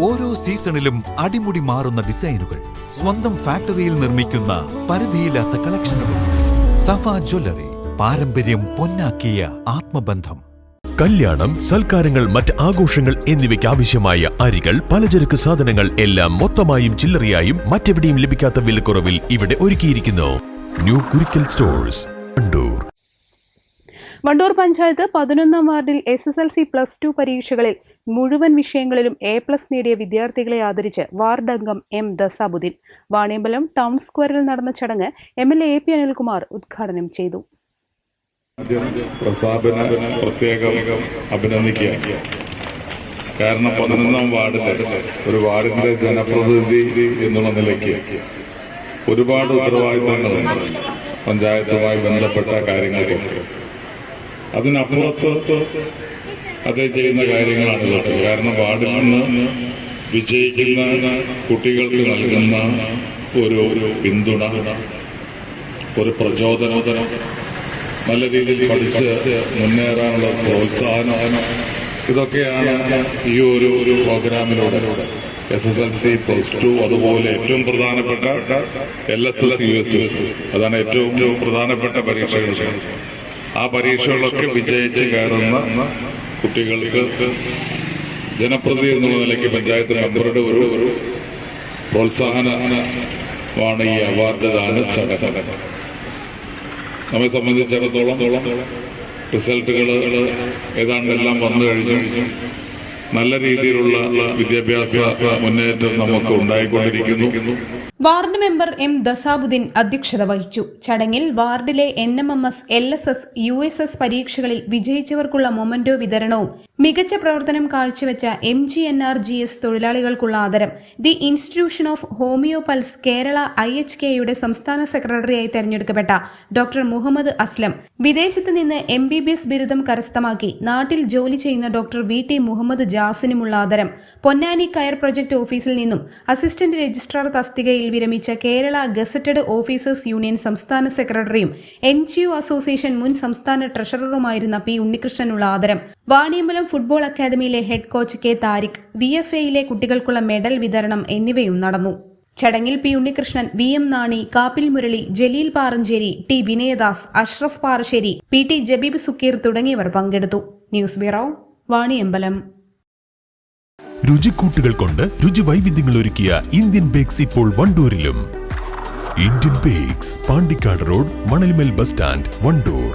ഓരോ സീസണിലും അടിമുടി മാറുന്ന ഡിസൈനുകൾ സ്വന്തം ഫാക്ടറിയിൽ നിർമ്മിക്കുന്ന പരിധിയില്ലാത്ത കളക്ഷനുകൾ. സഫ ജ്വല്ലറി പാരമ്പര്യം പൊന്നാക്കിയ ആത്മബന്ധം. കല്യാണം സൽക്കാരങ്ങൾ മറ്റ് ആഘോഷങ്ങൾ എന്നിവയ്ക്ക് ആവശ്യമായ അരികൾ പലചരക്ക് സാധനങ്ങൾ എല്ലാം മൊത്തമായും ചില്ലറയായും മറ്റെവിടെയും ലഭിക്കാത്ത വിലക്കുറവിൽ ഇവിടെ ഒരുക്കിയിരിക്കുന്നു. New Kurikkal stores Kandoor. Wandoor panchayat പതിനൊന്നാം വാർഡിൽ S S L C plus two പരീക്ഷകളിൽ മുഴുവൻ വിഷയങ്ങളിലും എ പ്ലസ് നേടിയ വിദ്യാർത്ഥികളെ ആദരിച്ച് വാർഡ് അംഗം എം ദസാബുദ്ദീൻ. വാണിയമ്പലം ടൗൺ സ്ക്വയറിൽ നടന്ന ചടങ്ങ് M L A P Anilkumar ഉദ്ഘാടനം ചെയ്തു. കാരണം പതിനൊന്നാം വാർഡിലെ ഒരു വാർഡിന്റെ ജനപ്രതിനിധി എന്നുള്ള നിലയ്ക്ക് ഒരുപാട് ഉത്തരവാദിത്തങ്ങളുണ്ട് പഞ്ചായത്തുമായി ബന്ധപ്പെട്ട കാര്യങ്ങൾക്കൊക്കെ അതിനപ്പുറത്ത് അത് ചെയ്യുന്ന കാര്യങ്ങളാണ് ഇതൊക്കെ കാരണം വാർഡിൽ നിന്ന് വിജയിക്കുന്ന കുട്ടികൾക്ക് നൽകുന്ന ഒരു പിന്തുണ ഒരു പ്രചോദനം നല്ല രീതിയിൽ പഠിച്ച് മുന്നേറാനുള്ള പ്രോത്സാഹനം ഇതൊക്കെയാണ് ഈ ഒരു ഒരു പ്രോഗ്രാമിലൂടെ. S S L C plus two അതുപോലെ ഏറ്റവും പ്രധാനപ്പെട്ട L S S U S S അതാണ് ഏറ്റവും പ്രധാനപ്പെട്ട പരീക്ഷകൾ. ആ പരീക്ഷകളൊക്കെ വിജയിച്ച് കയറുന്ന കുട്ടികൾക്ക് ജനപ്രതി എന്നുള്ള നിലയ്ക്ക് പഞ്ചായത്ത് മെമ്പറുടെ ഒരു പ്രോത്സാഹനമാണ് ഈ അവാർഡ് ദാന ചടങ്ങ്. നമ്മെ സംബന്ധിച്ചിടത്തോളം റിസൾട്ടുകൾ ഏതാണ്ട് എല്ലാം വന്നു കഴിഞ്ഞു. നല്ല രീതിയിലുള്ള വിദ്യാഭ്യാസ മുന്നേറ്റം നമുക്ക് ഉണ്ടായിക്കൊണ്ടിരിക്കുന്നു. വാർഡ് മെമ്പർ എം ദസാബുദ്ദീൻ അധ്യക്ഷത വഹിച്ചു. ചടങ്ങിൽ വാർഡിലെ N M M S L S S U S S പരീക്ഷകളിൽ വിജയിച്ചവർക്കുള്ള മൊമന്റോ വിതരണവും മികച്ച പ്രവർത്തനം കാഴ്ചവെച്ച M G N R G S തൊഴിലാളികൾക്കുള്ള ആദരം. The institution of homeo pulse Kerala I H കെയുടെ സംസ്ഥാന സെക്രട്ടറിയായി തെരഞ്ഞെടുക്കപ്പെട്ട ഡോക്ടർ മുഹമ്മദ് അസ്ലം വിദേശത്ത് നിന്ന് എം ബി ബി എസ് ബിരുദം കരസ്ഥമാക്കി നാട്ടിൽ ജോലി ചെയ്യുന്ന ഡോക്ടർ വി ടി മുഹമ്മദ് ജാസിനുമുള്ള ആദരം. പൊന്നാനി കയർ പ്രൊജക്ട് ഓഫീസിൽ നിന്നും അസിസ്റ്റന്റ് രജിസ്ട്രാർ തസ്തികയിൽ വിരമിച്ച കേരള ഗസറ്റഡ് ഓഫീസേഴ്സ് യൂണിയൻ സംസ്ഥാന സെക്രട്ടറിയും എൻ ജി ഒ അസോസിയേഷൻ മുൻ സംസ്ഥാന ട്രഷററുമായിരുന്ന പി ഉണ്ണികൃഷ്ണനുള്ള ആദരം. Vaniyambalam football അക്കാദമിയിലെ head coach K Tariq V F എയിലെ കുട്ടികൾക്കുള്ള മെഡൽ വിതരണം എന്നിവയും നടന്നു. ചടങ്ങിൽ P Unnikrishnan V M Nani Kappil Murali Jaleel Paranchery T Vinayadas Ashraf Parassery P T Jabeeb Sukkeer തുടങ്ങിയവർ പങ്കെടുത്തു. News bureau Vaniyambalam. രുചിക്കൂട്ടുകൾ കൊണ്ട് രുചി വൈവിധ്യങ്ങൾ ഒരുക്കിയ ഇന്ത്യൻ ബേക്സ് ഇപ്പോൾ വണ്ടൂരിലും. Indian bakes Pandikkad road Manalmel bus stand Wandoor.